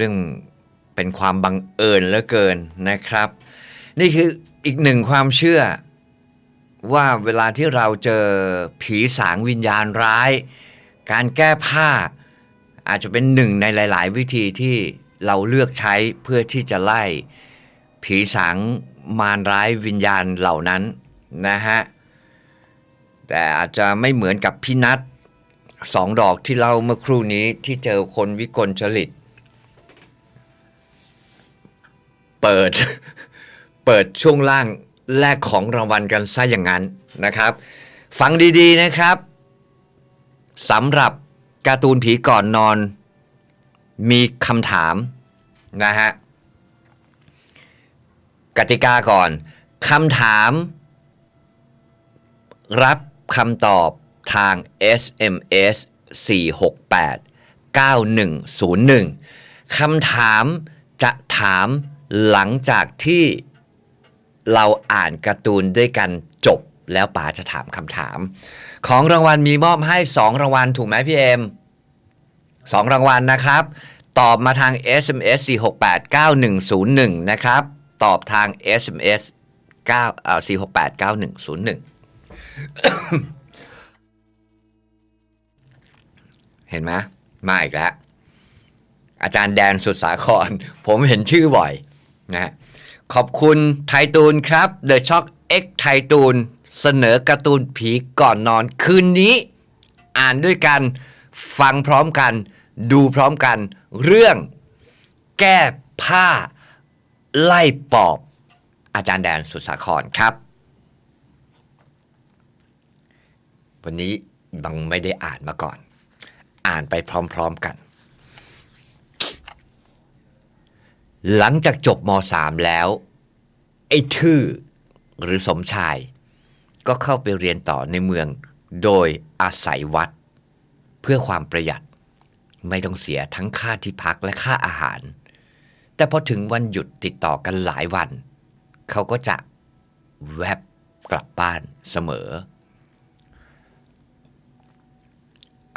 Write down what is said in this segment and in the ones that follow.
เรื่องเป็นความบังเอิญเหลือเกินนะครับ นี่คืออีกหนึ่งความเชื่อ ว่าเวลาที่เราเจอผีสางวิญญาณร้าย การแก้ผ้า อาจจะเป็นหนึ่งในหลาย ๆ วิธีที่เราเลือกใช้เพื่อที่จะไล่ ผีสางมารร้ายวิญญาณเหล่านั้นนะฮะแต่อาจจะไม่เหมือนกับพี่นัทสองดอกที่เล่าเมื่อครู่นี้ที่เจอคนวิกลจริต เปิด เปิดช่วงล่างแรกของรางวัลกันซะอย่างนั้นนะครับ ฟังดีๆนะครับสำหรับการ์ตูนผีก่อนนอน มีคำถามนะฮะกติกาก่อนคำถาม รับคำตอบทาง SMS 468 9101 คำถามจะถาม หลังจากที่เราอ่านการ์ตูนด้วยกันจบแล้วป๋าจะถามคำถาม ของรางวัลมีมอบให้ 2 รางวัลถูกไหมพี่เอ็มสองรางวัลนะครับ ตอบมาทาง SMS 4689101 นะครับ ตอบทาง SMS 9เอ่อ4689101 เห็นไหมมาอีกแล้ว อาจารย์แดนสุดสาคร ผมเห็นชื่อบ่อย นะขอบคุณไทตูนครับ The Shock X ไทตูนเสนอการ์ตูนผีก่อนนอนคืนนี้ อ่านด้วยกัน ฟังพร้อมกัน ดูพร้อมกัน เรื่อง แก้ผ้า ไล่ปอบ อาจารย์แดนสุสาครครับ วันนี้บังไม่ได้อ่านมาก่อน อ่านไปพร้อม ๆกัน หลังจากจบม .3 แล้ว ไอ้ทื่อหรือสมชาย ก็เข้าไปเรียนต่อในเมือง โดยอาศัยวัด เพื่อความประหยัด ไม่ต้องเสียทั้งค่าที่พักและค่าอาหาร แต่พอถึงวันหยุดติดต่อกันหลายวัน เขาก็จะแวบกลับบ้านเสมอ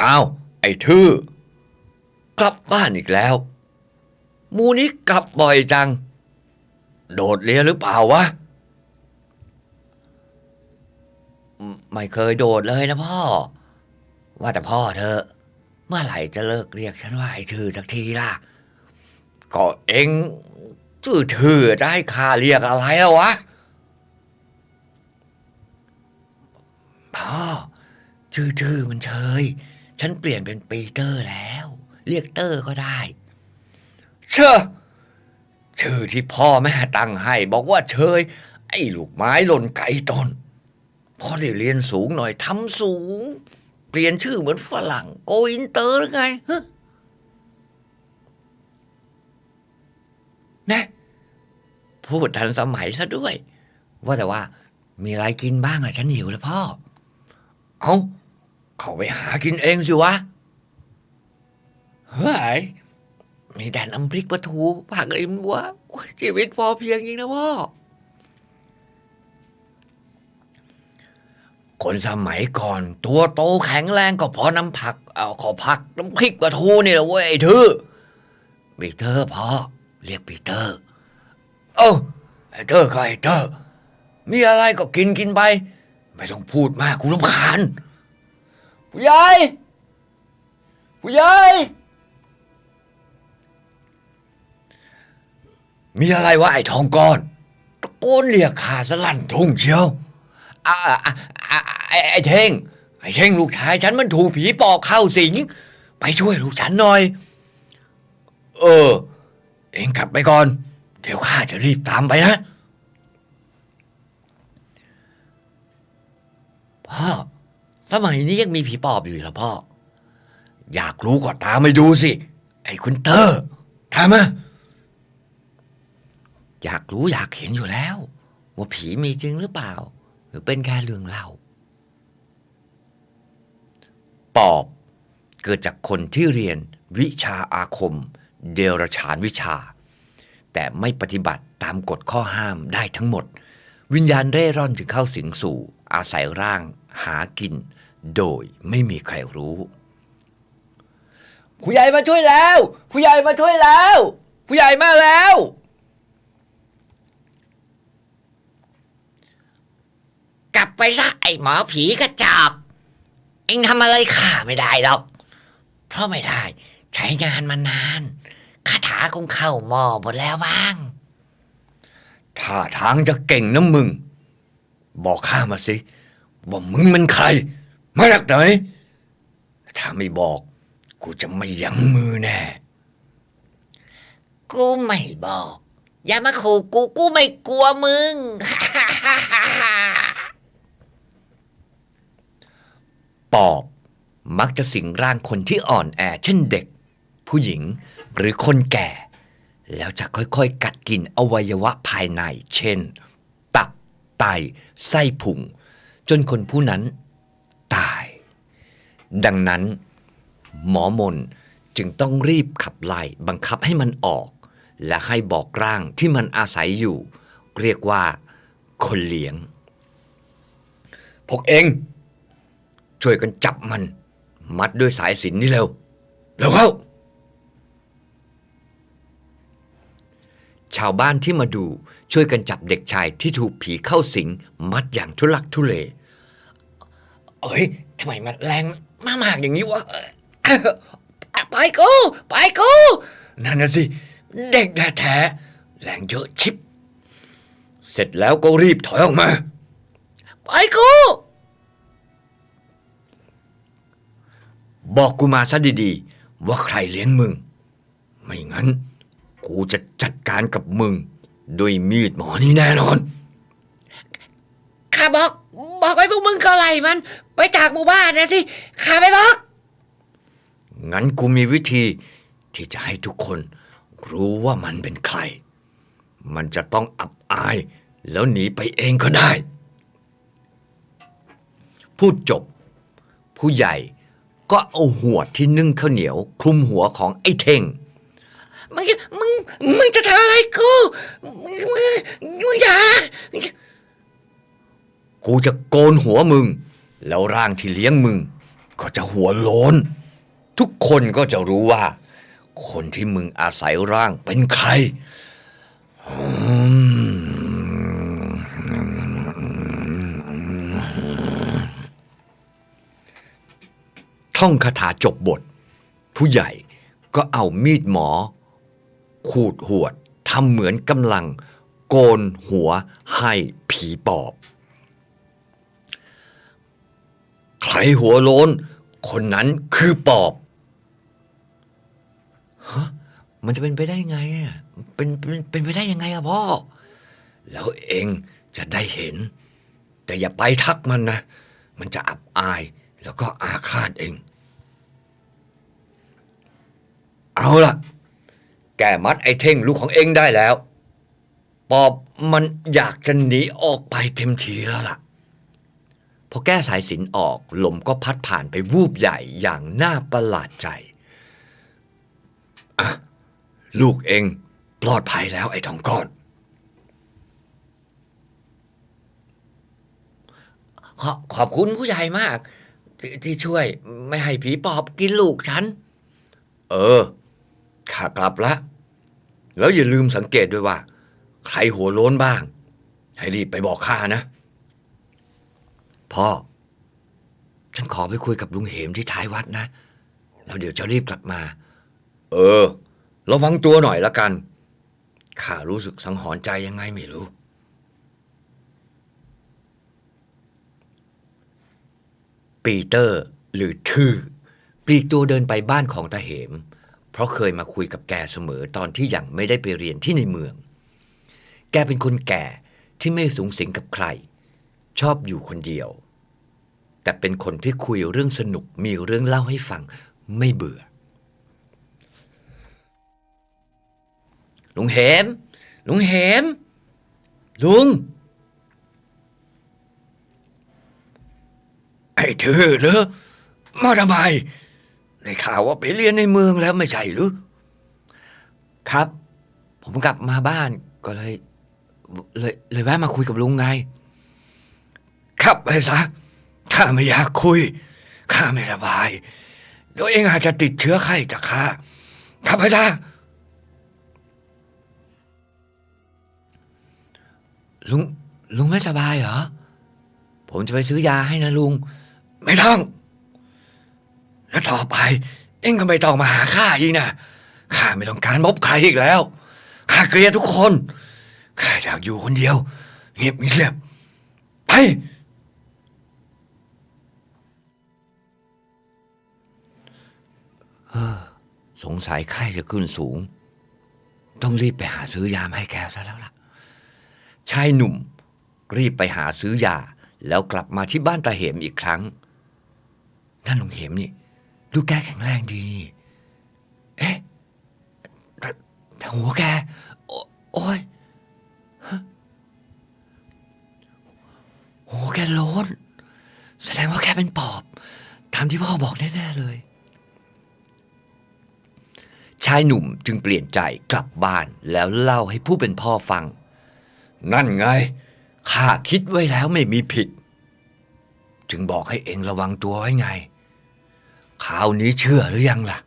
อ้าว ไอ้ทื่อกลับบ้านอีกแล้ว มูนี้กลับบ่อยจัง โดดเรียนหรือเปล่าวะ ไม่เคยโดดเลยนะพ่อ ว่าแต่พ่อเธอ เมื่อไหร่จะเลิกเรียกฉันว่าไอ้ทื่อสักทีล่ะ ก็เองชื่อทื่อจะให้ข้าเรียกอะไรแล้ววะ พ่อ ชื่อทื่อมันเชย ฉันเปลี่ยนเป็นปีเตอร์แล้ว เรียกเตอร์ก็ได้ เชอชื่อที่พ่อแม่ตั้งให้ บอกว่าเชย ไอ้ลูกไม้หล่นไกลต้นพ่อได้เรียนสูงหน่อยทำสูง เปลี่ยนชื่อเหมือนฝรั่ง โกอินเตอร์หรือไงนะพูดทันสมัยซะด้วย ว่าแต่ว่ามีอะไรกินบ้างอะฉันหิวแล้วพ่อ เอาเขาไปหากินเองสิวะ เฮ้ย มีแต่น้ำพริกปลาทูผักอิมวะชีวิตพอเพียงจริงนะพ่อ คนสมัยก่อน ตัวโตแข็งแรงก็เพอน้ำผัก เอาขอผักน้ำพริกปลาทูนี่แหละเว้ยไอ้ทื่อปีเตอร์พ่อเรียกปีเตอร์ เอ้าไอ้เตอร์ก็ไอ้เตอร์ มีอะไรก็กินกินไป ไม่ต้องพูดมากกูรำคาญผู้ใหญ่ผู้ใหญ่ มีอะไรวะไอ้ทองก้อนตะโกนเรียกข้าสลั่นทุ่งเชียวอะอะอะอะไอ้ไอ้เท่งไอ้เท่งลูกชายฉันมันถูกผีปอบเข้าสิง ไปช่วยลูกฉันหน่อย เออ เองกลับไปก่อน เดี๋ยวข้าจะรีบตามไปนะพ่อสมัยนี้ยังมีผีปอบอยู่เหรอพ่อ อยากรู้ก็ตามไปดูสิ ไอ้คุณเตอร์ทำไม อยากรู้อยากเห็นอยู่แล้ว ว่าผีมีจริงหรือเปล่า หรือเป็นแค่เรื่องเล่า ปอบเกิดจากคนที่เรียนวิชาอาคม เดรฉานวิชา แต่ไม่ปฏิบัติตามกฎข้อห้ามได้ทั้งหมด วิญญาณเร่ร่อนจึงเข้าสิงสู่ อาศัยร่างหากิน โดยไม่มีใครรู้ผู้ใหญ่มาช่วยแล้วผู้ใหญ่มาช่วยแล้วผู้ใหญ่มาแล้ว ลับไปซะไอ้หมอผีกระจอกเอ็งทำอะไรข้าไม่ได้หรอก เพราะไม่ได้ ใช้งานมานานคาถาคงเข้าหม้อหมดแล้วมั้งท่าทางจะเก่งนะมึง บอกข้ามาสิว่ามึงเป็นใคร มาจากไหน ถ้าไม่บอก กูจะไม่ยั้งมือแน่ กูไม่บอก อย่ามาขู่กูกูไม่กลัวมึง ปอบมักจะสิงร่างคนที่อ่อนแอเช่นเด็ก ผู้หญิงหรือคนแก่ แล้วจะค่อยๆ กัดกินอวัยวะภายใน เช่น ตับไตไส้พุงจนคนผู้นั้นตาย ดังนั้น หมอมนจึงต้องรีบขับไล่บังคับให้มันออก และให้บอกร่างที่มันอาศัยอยู่ เรียกว่า คนเลี้ยง พวกเอง ช่วยกันจับมัน มัดด้วยสายสินนี่เร็ว เร็วเข้า ชาวบ้านที่มาดูช่วยกันจับเด็กชายที่ถูกผีเข้าสิง มัดอย่างทุลักทุเล เอ้ยทำไมมันแรงมากๆอย่างนี้วะไปกูไปกูนั่นน่ะสิ เด็กแท้แรงเยอะชิบ เสร็จแล้วก็รีบถอยออกมา ไปกู บอกกูมาซะดีๆ ว่าใครเลี้ยงมึง ไม่งั้น กูจะจัดการกับมึงด้วยมีดหมอนี่แน่นอน ข้าบอก บอกไว้พวกมึงก็ไล่มัน ไปจากหมู่บ้านนะสิ ข้าไม่บอก งั้นกูมีวิธีที่จะให้ทุกคนรู้ว่ามันเป็นใคร มันจะต้องอับอายแล้วหนีไปเองก็ได้ พูดจบ ผู้ใหญ่ ก็เอาหัวดที่นึ่งข้าวเหนียว คลุมหัวของไอ้เท่งมึงมึงมึงจะทำอะไรกูมึงมึงมึงอย่านะกูจะโกนหัวมึง แล้วร่างที่เลี้ยงมึง ก็จะหัวโลน ทุกคนก็จะรู้ว่า คนที่มึงอาศัยร่างเป็นใครอืม ท่องคาถาจบบท ผู้ใหญ่ก็เอามีดหมอ ขูดหวดทำเหมือนกำลัง โกนหัวให้ผีปอบ ใครหัวโลนคนนั้นคือปอบฮะมันจะเป็นไปได้ไงอะเป็นเป็นเป็นไปได้ยังไงอะพ่อ แล้วเองจะได้เห็น แต่อย่าไปทักมันนะ มันจะอับอายแล้วก็อาฆาตเอง เอาล่ะ แกมัดไอ้เท่งลูกของเองได้แล้ว ปอบมันอยากจะหนีออกไปเต็มทีแล้วล่ะ พอแก้สายสินออกลมก็พัดผ่านไปวูบใหญ่อย่างน่าประหลาดใจ อะ ลูกเองปลอดภัยแล้วไอ้ทองก้อน ขอขอบคุณผู้ใหญ่มากที่ที่ช่วยไม่ให้ผีปอบกินลูกฉัน เออ ขากลับแล้วแล้วอย่าลืมสังเกตด้วยว่า ใครหัวโล้นบ้าง ให้รีบไปบอกข้านะ พ่อ ฉันขอไปคุยกับลุงเหมที่ท้ายวัดนะ แล้วเดี๋ยวจะรีบกลับมา เออ ระวังตัวหน่อยละกัน ข้ารู้สึกสังหรณ์ใจยังไงไม่รู้ปีเตอร์หรือทื่อปลีกตัวเดินไปบ้านของตาเหม เพราะเคยมาคุยกับแกเสมอตอนที่ยังไม่ได้ไปเรียนที่ในเมือง แกเป็นคนแก่ที่ไม่สูงสิงกับใคร ชอบอยู่คนเดียว แต่เป็นคนที่คุยเรื่องสนุกมีเรื่องเล่าให้ฟังไม่เบื่อลุงเหมลุงเหมลุง ไอ้เธอเหรอมาทำไม ได้ข่าวว่าไปเรียนในเมืองแล้วไม่ใช่หรือ ครับ ผมกลับมาบ้านก็เลย เลยเลยแวะมาคุยกับลุงไง ครับไปซะข้าไม่อยากคุย ข้าไม่สบายเดี๋ยวเองอาจจะติดเชื้อไข้จากข้ากลับไปซะลุงลุงไม่สบายเหรอ ผมจะไปซื้อยาให้นะลุง ไม่ต้อง แล้วต่อไป เอ็งก็ไม่ต้องมาหาข้าอีกนะข้าไม่ต้องการพบใครอีกแล้วข้าเกลียดทุกคนข้าอยากอยู่คนเดียว เงียบเงียบไปเออสงสัยไข้จะขึ้นสูง ต้องรีบไปหาซื้อยามาให้แกซะแล้วล่ะ ชายหนุ่ม รีบไปหาซื้อยา แล้วกลับมาที่บ้านตาเหมอีกครั้งนั่นลุงเหมนี่ ดูแกแข็งแรงดี เอ๊ะแต่แต่หัวแก โอโอ้ยฮะหัวแกโล้น แสดงว่าแกเป็นปอบ ตามที่พ่อบอกแน่ ๆ เลย ชายหนุ่มจึงเปลี่ยนใจกลับบ้านแล้วเล่าให้ผู้เป็นพ่อฟัง นั่นไง ข้าคิดไว้แล้วไม่มีผิด จึงบอกให้เองระวังตัวไว้ไง คราวนี้เชื่อหรือยังล่ะ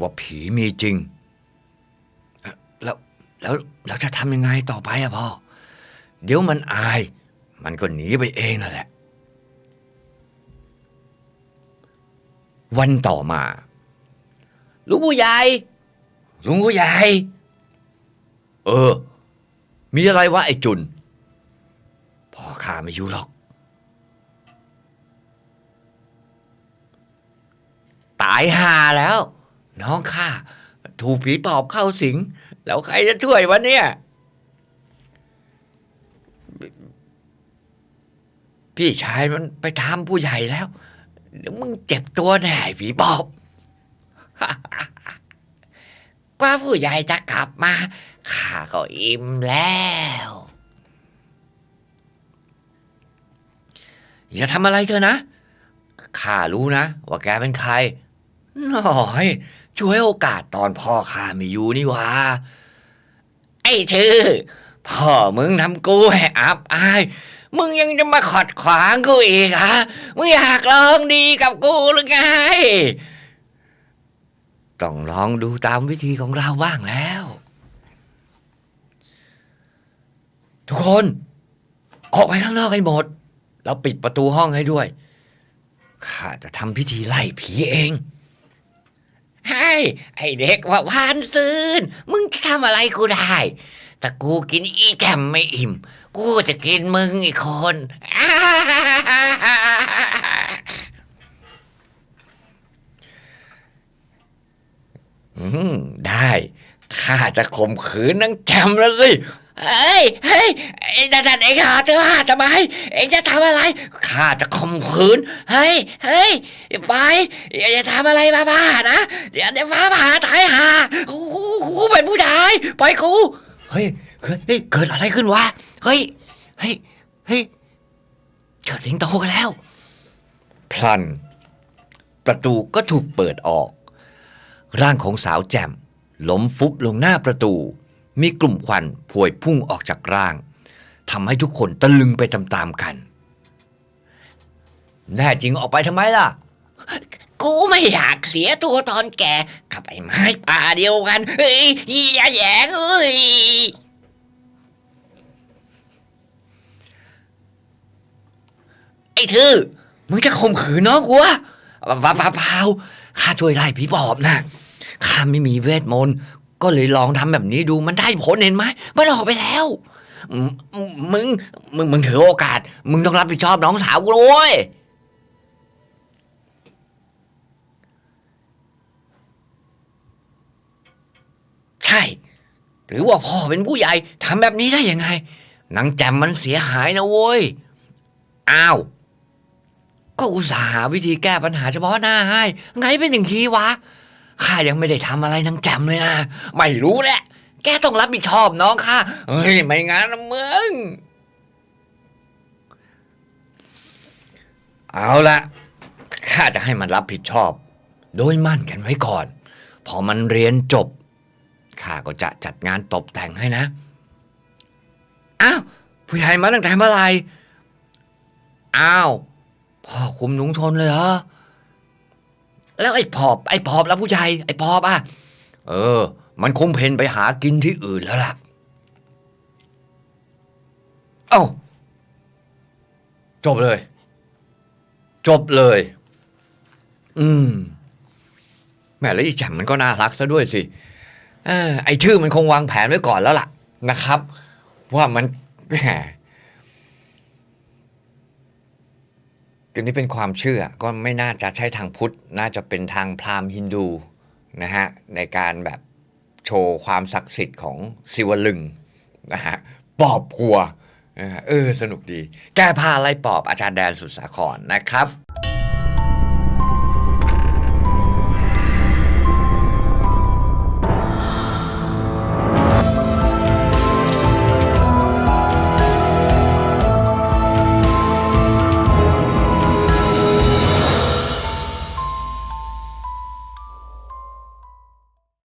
ว่าผีมีจริง แล้วแล้วเราจะทำยังไงต่อไปอะพ่อ เดี๋ยวมันอาย มันก็หนีไปเองนั่นแหละ วันต่อมาลุงผู้ใหญ่ลุงผู้ใหญ่ เออ มีอะไรวะไอ้จุนพ่อข้าไม่อยู่หรอก ตายหาแล้ว น้องข้าถูกผีปอบเข้าสิง แล้วใครจะช่วยวะเนี่ย พี่ชายมันไปทำผู้ใหญ่แล้วเดี๋ยวมึงเจ็บตัวแน่ผีปอบกว่าผู้ใหญ่จะกลับมาข้าก็อิ่มแล้ว อย่าทำอะไรเธอนะข้ารู้นะ ว่าแกเป็นใคร น้อยช่วยโอกาสตอนพ่อข้าไม่อยู่นี่วะไอ้ชื่อ พ่อมึงทำกูให้อับอาย มึงยังจะมาขอดขวางกูอีกฮะมึงอยากลองดีกับกูหรือไง ต้องลองดูตามวิธีของเราบ้างแล้ว ทุกคน ออกไปข้างนอกให้หมดแล้วปิดประตูห้องให้ด้วยข้าจะทำพิธีไล่ผีเอง ให้ไอเด็กว่าวานซืนมึงจะทำอะไรกูได้แต่กูกินอีแกมไม่อิ่ม กูจะกินมึงอีกคน อืม ได้ ข้าจะข่มขืนนางแจมแล้วสิ เฮ้ย เฮ้ยไอ้ดันดันเองหาเจอหาทำไม เองจะทำอะไร ข้าจะข่มขืน เฮ้ย เฮ้ยไฟอย่าอย่าทำอะไรบ้าๆนะ เดี๋ยวเดี๋ยวฟ้าผ่าตายห่ากูกูกูเป็นผู้ชาย ปล่อยกูเฮ้ยเฮ้ย เฮ้ย เกิดอะไรขึ้นวะ เฮ้ย เฮ้ย เฮ้ยเจอสิงโตกันแล้ว พลัน ประตูก็ถูกเปิดออก ร่างของสาวแจ่มล้มฟุบลงหน้าประตู มีกลุ่มควันพวยพุ่งออกจากร่างทำให้ทุกคนตะลึงไปตามๆกัน แน่จริงออกไปทำไมล่ะ กูไม่อยากเสียตัวตอนแก่กับไอ้ไม้ป่าเดียวกัน เฮ้ยอย่าแยงเอ้ยไอ้ทื่อมึงจะข่มขืนน้องกูวะเปล่าเปล่าเปล่าข้าช่วยไล่ผีปอบนะข้าไม่มีเวทมนต์ ก็เลยลองทำแบบนี้ดูมันได้ผลเห็นไหมมันออกไปแล้วมมึง มึง มึงถือโอกาส มึงต้องรับผิดชอบน้องสาวกูด้วยใช่ ถือว่าพ่อเป็นผู้ใหญ่ทำแบบนี้ได้ยังไงนางแจมมันเสียหายนะโว้ย อ้าว ก็อุตส่าห์หาวิธีแก้ปัญหาเฉพาะหน้าให้ ไงเป็นอย่างนี้วะ ข้ายังไม่ได้ทำอะไรนางแจมเลยนะ ไม่รู้แหละ แกต้องรับผิดชอบน้องข้าเฮ้ยไม่งั้นนะมึง เอาละข้าจะให้มันรับผิดชอบ โดยมั่นกันไว้ก่อน พอมันเรียนจบข้าก็จะจัดงานตกแต่งให้นะ อ้าว ผู้ใหญ่มาตั้งแต่เมื่อไหร่ อ้าว พ่อคุมถุงชนเลยเหรอ แล้วไอ้ปอบไอ้ปอบแล้วผู้ชายไอ้ปอบอะเออ มันคงเพนไปหากินที่อื่นแล้วล่ะ เอ้า จบเลย จบเลย อืมแม่แล้วอีแจ่มมันก็น่ารักซะด้วยสิเออไอชื่อมันคงวางแผนไว้ก่อนแล้วล่ะนะครับ ว่ามันแหม อันนี้เป็นความเชื่อก็ไม่น่าจะใช่ทางพุทธ น่าจะเป็นทางพราหมณ์ฮินดูนะฮะในการแบบโชว์ความศักดิ์สิทธิ์ของศิวลึงนะฮะปอบกลัวนะฮะเออสนุกดี แก้ผ้าไล่ปอบอาจารย์แดนสุดสาครนะครับ